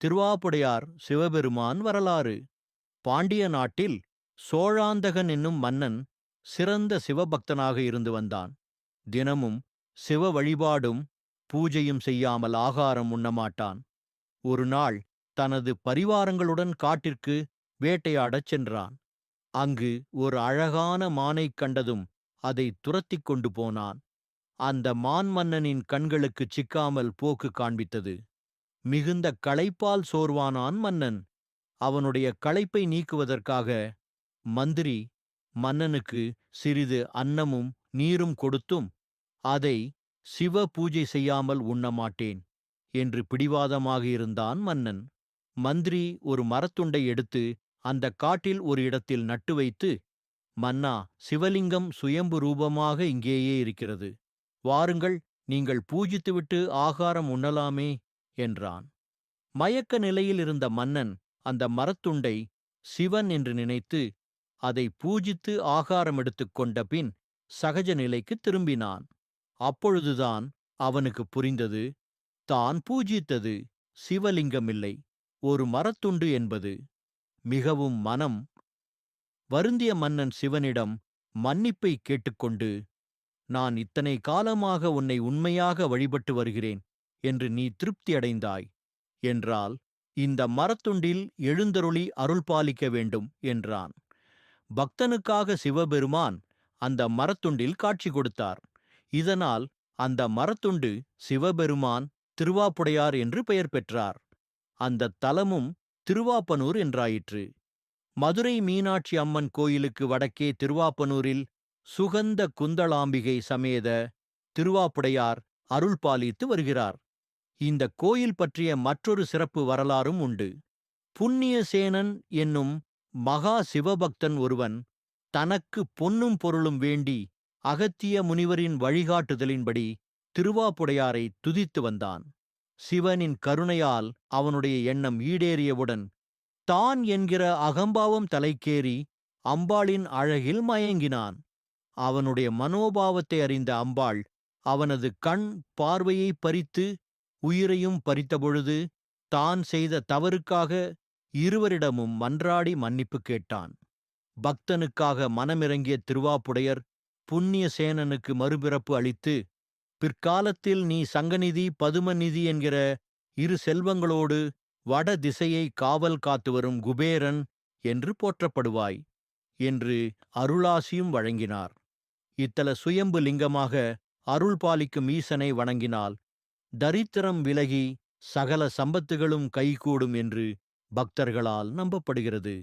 திருவாப்புடையார் சிவபெருமான் வரலாறு. பாண்டிய நாட்டில் சோழாந்தகன் என்னும் மன்னன் சிறந்த சிவபக்தனாக இருந்து வந்தான். தினமும் சிவ வழிபாடும் பூஜையும் செய்யாமல் ஆகாரம் உண்ணமாட்டான் ஒரு நாள் தனது பரிவாரங்களுடன் காட்டிற்கு வேட்டையாடச் சென்றான். அங்கு ஒரு அழகான மானைக் கண்டதும் அதை துரத்திக் கொண்டு போனான். அந்த மான் மன்னனின் கண்களுக்குச் சிக்காமல் போக்கு காண்பித்தது. மிகுந்த களைப்பால் சோர்வானான் மன்னன். அவனுடைய களைப்பை நீக்குவதற்காக மந்திரி மன்னனுக்கு சிறிது அன்னமும் நீரும் கொடுத்தும் அதை சிவ பூஜை செய்யாமல் உண்ணமாட்டேன் என்று பிடிவாதமாக இருந்தான் மன்னன். மந்திரி ஒரு மரத்துண்டை எடுத்து அந்த காட்டில் ஒரு இடத்தில் நட்டு வைத்து மன்னா சிவலிங்கம் சுயம்பு ரூபமாக இங்கேயே இருக்கிறது. வாருங்கள் நீங்கள் பூஜித்துவிட்டு ஆகாரம் உண்ணலாமே என்றான். மயக்க நிலையில் இருந்த மன்னன் அந்த மரத்துண்டை சிவன் என்று நினைத்து அதை பூஜித்து ஆகாரம் எடுத்துக் கொண்ட பின் சகஜ நிலைக்கு திரும்பினான். அப்பொழுதுதான் அவனுக்கு புரிந்தது தான் பூஜித்தது சிவலிங்கமில்லை ஒரு மரத்துண்டு என்பது. மிகவும் மனம். வருந்திய மன்னன் சிவனிடம் மன்னிப்பை கேட்டுக்கொண்டு நான் இத்தனை காலமாக உன்னை உண்மையாக வழிபட்டு வருகிறேன். என்று நீ திருப்தியடைந்தாய். என்றால் இந்த மரத்துண்டில் எழுந்தருளி அருள் பாலிக்க வேண்டும் என்றான். பக்தனுக்காக சிவபெருமான் அந்த மரத்துண்டில் காட்சி கொடுத்தார். இதனால் அந்த மரத்துண்டு சிவபெருமான் திருவாப்புடையார் என்று பெயர் பெற்றார். அந்த தலமும் திருவாப்பனூர் என்றாயிற்று. மதுரை மீனாட்சி அம்மன் கோயிலுக்கு வடக்கே திருவாப்பனூரில் சுகந்த குந்தளாம்பிகை சமேத திருவாப்புடையார் அருள் பாலித்து வருகிறார். இந்த கோயில் பற்றிய மற்றொரு சிறப்பு வரலாறும் உண்டு. புண்ணியசேனன் என்னும் மகா சிவபக்தன் ஒருவன் தனக்கு பொன்னும் பொருளும் வேண்டி அகத்திய முனிவரின் வழிகாட்டுதலின்படி திருவாப்புடையாரை துதித்து வந்தான். சிவனின் கருணையால் அவனுடைய எண்ணம் ஈடேறியவுடன் தான் என்கிற அகம்பாவம் தலைக்கேறி அம்பாளின் அழகில் மயங்கினான். அவனுடைய மனோபாவத்தை அறிந்த அம்பாள் அவனது கண் பார்வையை பறித்து உயிரையும் பறித்தபொழுது தான் செய்த தவறுக்காக இருவரிடமும் மன்றாடி மன்னிப்பு கேட்டான். பக்தனுக்காக மனமிறங்கிய திருவாப்புடையர் புண்ணிய சேனனுக்கு மறுபிறப்பு அளித்து பிற்காலத்தில் நீ சங்கநிதி பதுமநிதி என்கிற இரு செல்வங்களோடு வட திசையை காவல் காத்து வரும் குபேரன் என்று போற்றப்படுவாய் என்று அருளாசியும் வழங்கினார். இத்தல சுயம்பு லிங்கமாக அருள் பாலிக்கும் ஈசனை வணங்கினால் தரித்திரம் விலகி சகல சம்பத்துகளும் கைகூடும் என்று பக்தர்களால் நம்பப்படுகிறது.